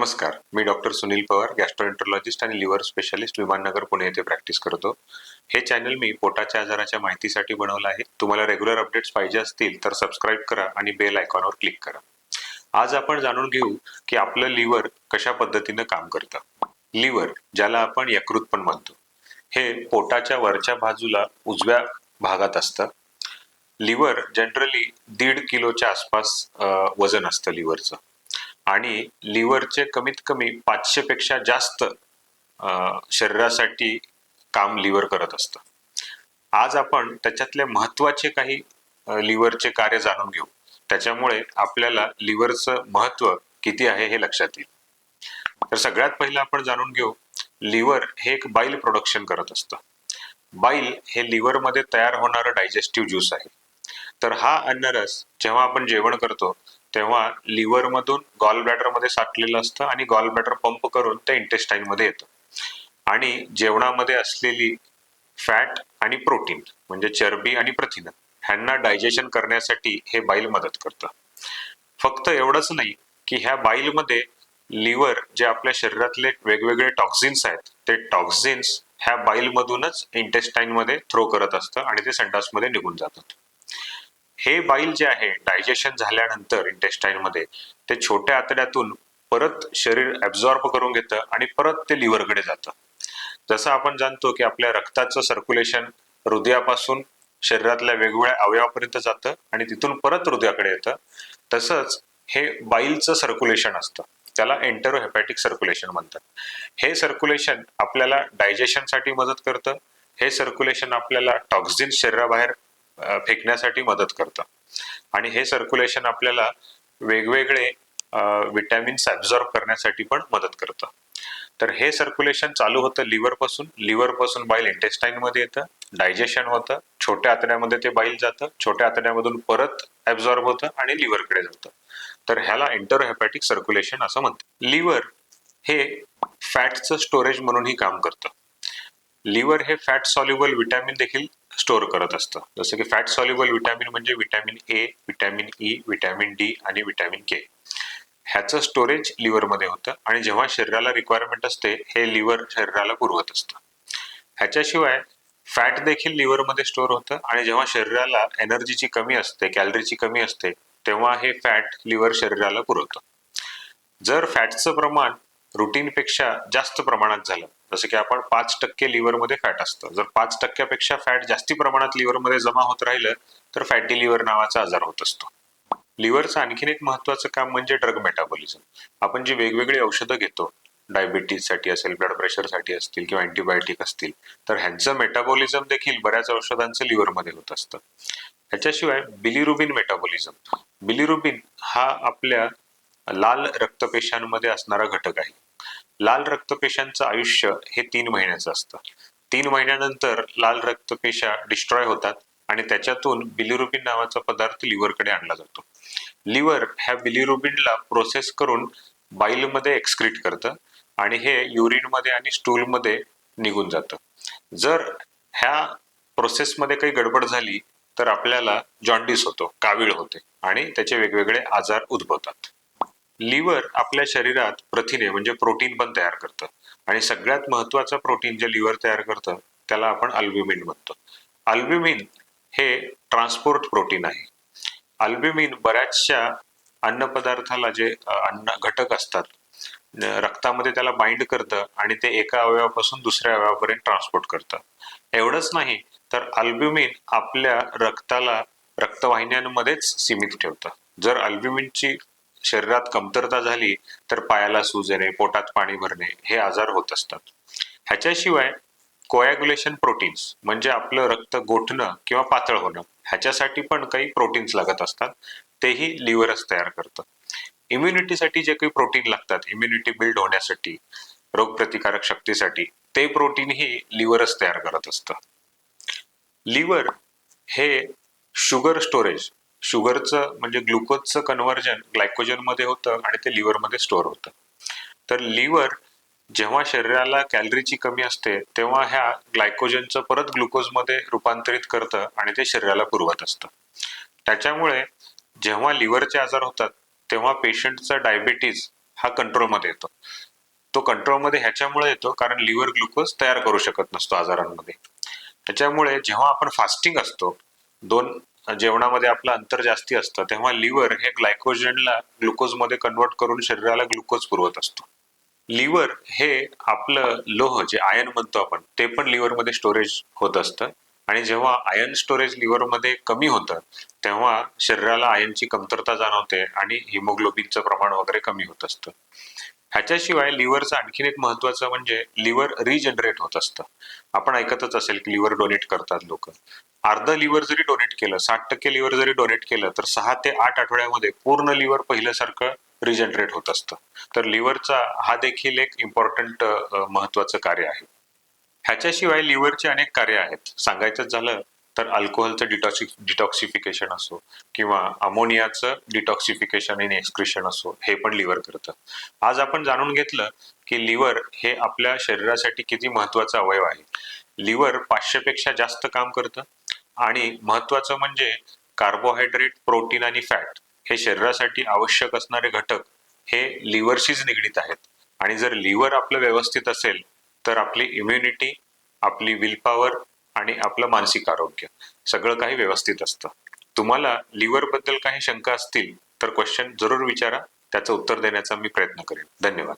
नमस्कार. मी doctor Sunil Pawar gastroenterologist आणि लिव्हर स्पेशालिस्ट विमाननगर पुणे येथे प्रॅक्टिस करतो. हे चॅनल मी पोटाच्या आजाराच्या माहितीसाठी बनवलं आहे. तुम्हाला रेग्युलर अपडेट्स पाहिजे असतील तर सबस्क्राईब करा आणि बेल आयकॉनवर क्लिक करा. आज आपण जाणून घेऊ की आपलं लिव्हर कशा पद्धतीनं काम करतं. लिव्हर ज्याला आपण यकृत पण म्हणतो हे पोटाच्या वरच्या बाजूला उजव्या भागात असतं. लिव्हर जनरली दीड किलोच्या आसपास वजन असतं लिव्हरचं. आणि लिव्हरचे कमीत कमी पाचशे पेक्षा जास्त शरीरासाठी काम लिव्हर करत असतं. आज आपण त्याच्यातले महत्त्वाचे काही लिव्हरचे कार्य जाणून घेऊ. त्याच्यामुळे आपल्याला लिव्हरचं महत्त्व किती आहे हे लक्षात येईल. तर सगळ्यात पहिलं आपण जाणून घेऊ लिव्हर हे एक बाईल प्रोडक्शन करत असतं. बाईल हे लिव्हरमध्ये तयार होणारं डायजेस्टिव्ह ज्यूस आहे. तर हा अन्नरस जेव्हा आपण जेवण करतो तेव्हा लिव्हर मधून गॉल ब्लॅडरमध्ये साठलेलं असतं आणि गॉल ब्लॅडर पंप करून ते इंटेस्टाईन मध्ये येतं. आणि जेवणामध्ये असलेली फॅट आणि प्रोटीन म्हणजे चरबी आणि प्रथिन ह्यांना डायजेशन करण्यासाठी हे बाईल मदत करतं. फक्त एवढंच नाही की ह्या बाईलमध्ये लिव्हर जे आपल्या शरीरातले वेगवेगळे टॉक्झिन्स आहेत ते टॉक्झिन्स ह्या बाईलमधूनच इंटेस्टाईन मध्ये थ्रो करत असतं आणि ते संडासमध्ये निघून जातात. हे बाईल जे आहे डायजेशन झाल्यानंतर इंटेस्टाईन मध्ये ते छोट्या आतड्यातून परत शरीर ऍब्झॉर्ब करून घेतं आणि परत ते लिव्हरकडे जातं. जसं आपण जाणतो की आपल्या रक्ताचं सर्क्युलेशन हृदयापासून शरीरातल्या वेगवेगळ्या अवयवापर्यंत जातं आणि तिथून परत हृदयाकडे येतं. तसंच हे बाईलचं सर्क्युलेशन असतं. त्याला एंटरोहेपॅटिक सर्क्युलेशन म्हणतात. हे सर्क्युलेशन आपल्याला डायजेशनसाठी मदत करतं. हे सर्क्युलेशन आपल्याला टॉक्झिन शरीराबाहेर फेकण्यासाठी मदत करतं. आणि हे सर्क्युलेशन आपल्याला वेगवेगळे विटॅमिन्स ऍब्झॉर्ब करण्यासाठी पण मदत करतं. तर हे सर्क्युलेशन चालू होतं लिव्हरपासून. लिव्हरपासून बाईल इंटेस्टाईन मध्ये येतं. डायजेशन होतं. छोट्या आतड्यामध्ये ते बाईल जातं. छोट्या आतड्यामधून परत ऍब्झॉर्ब होतं आणि लिव्हरकडे जातं. तर ह्याला इंटरहेपॅटिक सर्क्युलेशन असं म्हणतात. लिव्हर हे फॅटचं स्टोरेज म्हणूनही काम करतं. लिव्हर हे फॅट सॉल्युबल विटॅमिन देखील स्टोअर करत असतं. जसं की फॅट सॉल्युबल विटॅमिन म्हणजे vitamin A vitamin E vitamin D आणि विटॅमिन के ह्याचं स्टोरेज लिव्हरमध्ये होतं आणि जेव्हा शरीराला रिक्वायरमेंट असते हे लिव्हर शरीराला पुरवत असतं. ह्याच्याशिवाय फॅट देखील लिव्हरमध्ये स्टोअर होतं आणि जेव्हा शरीराला एनर्जीची कमी असते कॅलरीची कमी असते तेव्हा हे फॅट लिव्हर शरीराला पुरवतं. जर फॅटचं प्रमाण रुटीनपेक्षा जास्त प्रमाणात झालं जसं की आपण पाच टक्के लिव्हरमध्ये फॅट असतं. जर पाच टक्क्यापेक्षा फॅट जास्ती प्रमाणात लिव्हरमध्ये जमा होत राहिलं तर फॅटी लिव्हर नावाचा आजार होत असतो. लिव्हरचं आणखीन एक महत्वाचं काम म्हणजे ड्रग मेटाबॉलिझम आपण जी वेगवेगळी औषधं घेतो डायबिटीजसाठी असेल ब्लड प्रेशरसाठी असतील किंवा अँटीबायोटिक असतील तर ह्यांचं मेटाबॉलिझम देखील बऱ्याच औषधांचं लिव्हरमध्ये होत असतं. ह्याच्याशिवाय बिलिरुबिन मेटाबॉलिझम बिलिरुबिन हा आपल्या लाल रक्तपेशांमध्ये असणारा घटक आहे. लाल रक्तपेशांचं आयुष्य हे तीन महिन्याचं असतं. तीन महिन्यानंतर लाल रक्तपेशा डिस्ट्रॉय होतात आणि त्याच्यातून बिलिरुबिन नावाचा पदार्थ लिव्हरकडे आणला जातो. लिव्हर ह्या बिलिरुबिनला प्रोसेस करून बाईलमध्ये एक्सक्रीट करतं आणि हे युरिनमध्ये आणि स्टूलमध्ये निघून जातं. जर ह्या प्रोसेसमध्ये काही गडबड झाली तर आपल्याला जॉन्डिस होतो कावीळ होते आणि त्याचे वेगवेगळे आजार उद्भवतात. लिव्हर आपल्या शरीरात प्रथिने म्हणजे प्रोटीन पण तयार करतं. आणि सगळ्यात महत्वाचं प्रोटीन जे लिव्हर तयार करतं त्याला आपण अल्ब्युमिन म्हणतो. अल्ब्युमिन हे ट्रान्सपोर्ट प्रोटीन आहे. अल्ब्युमिन बऱ्याचशा अन्नपदार्थाला जे अन्न घटक असतात रक्तामध्ये त्याला बाइंड करतं आणि ते एका अवयवापासून दुसऱ्या अवयवापर्यंत ट्रान्सपोर्ट करतं. एवढंच नाही तर अल्ब्युमिन आपल्या रक्ताला रक्तवाहिन्यांमध्येच सीमित ठेवतं. जर अल्ब्युमिनची शरीरात कमतरता झाली तर पायाला सूज येणे पोटात पाणी भरणे हे आजार होत असतात. ह्याच्याशिवाय कोॲग्युलेशन प्रोटीन्स म्हणजे आपलं रक्त गोठणं किंवा पातळ होणं ह्याच्यासाठी पण काही प्रोटीन्स लागत असतात. तेही लिव्हरच तयार करतं. इम्युनिटीसाठी जे काही प्रोटीन लागतात इम्युनिटी बिल्ड होण्यासाठी रोगप्रतिकारक शक्तीसाठी ते प्रोटीनही लिव्हरच तयार करत असतं. लिव्हर हे शुगर स्टोरेज शुगरचं म्हणजे ग्लुकोजचं कन्व्हर्जन ग्लायकोजनमध्ये होतं आणि ते लिव्हरमध्ये स्टोअर होतं. तर लिव्हर जेव्हा शरीराला कॅलरीची कमी असते तेव्हा ह्या ग्लायकोजनचं परत ग्लुकोजमध्ये रूपांतरित करतं आणि ते शरीराला पुरवत असतं. त्याच्यामुळे जेव्हा लिव्हरचे आजार होतात तेव्हा पेशंटचा डायबिटीज हा कंट्रोलमध्ये येतो. तो कंट्रोलमध्ये ह्याच्यामुळे येतो कारण लिव्हर ग्लुकोज तयार करू शकत नसतो आजारांमध्ये. त्याच्यामुळे जेव्हा आपण फास्टिंग असतो दोन जेवणामध्ये आपलं अंतर जास्ती असतं तेव्हा लिव्हर हे ग्लायकोजनला ग्लुकोजमध्ये कन्वर्ट करून शरीराला ग्लुकोज पुरवत असतो. लिव्हर हे आपलं लोह जे आयन म्हणतो आपण ते पण लिव्हरमध्ये स्टोरेज होत असतं. आणि जेव्हा आयन स्टोरेज लिव्हरमध्ये कमी होतं तेव्हा शरीराला आयनची कमतरता जाणवते आणि हिमोग्लोबिनचं प्रमाण वगैरे कमी होत असतं. ह्याच्याशिवाय लिव्हरचं आणखीन एक महत्वाचं म्हणजे लिव्हर रिजनरेट होत असतं. आपण ऐकतच असेल की लिव्हर डोनेट करतात लोक. अर्ध लिव्हर जरी डोनेट केलं साठ टक्के लिव्हर जरी डोनेट केलं तर सहा ते आठ आठवड्यामध्ये पूर्ण लिव्हर पहिल्यासारखं रिजनरेट होत असतं. तर लिव्हरचा हा देखील एक इम्पॉर्टंट महत्वाचं कार्य आहे. ह्याच्याशिवाय लिव्हरचे अनेक कार्य आहेत. सांगायचं झालं तर अल्कोहोलचं डिटॉक्सि डिटॉक्सिफिकेशन असो किंवा अमोनियाचं डिटॉक्सिफिकेशन इन एक्सक्रिशन असो हे पण लिव्हर करतं. आज आपण जाणून घेतलं की लिव्हर हे आपल्या शरीरासाठी किती महत्त्वाचा अवयव आहे. लिव्हर पाचशेपेक्षा जास्त काम करतं आणि महत्वाचं म्हणजे कार्बोहायड्रेट प्रोटीन आणि फॅट हे शरीरासाठी आवश्यक असणारे घटक हे लिव्हरशीच निगडीत आहेत. आणि जर लिव्हर आपलं व्यवस्थित असेल तर आपली इम्युनिटी आपली विल पॉवर आणि आपलं मानसिक आरोग्य. सगळं काही व्यवस्थित असतं. तुम्हाला लिव्हरबद्दल काही शंका असतील तर क्वेश्चन जरूर विचारा. त्याचं उत्तर देण्याचा मी प्रयत्न करेन. धन्यवाद.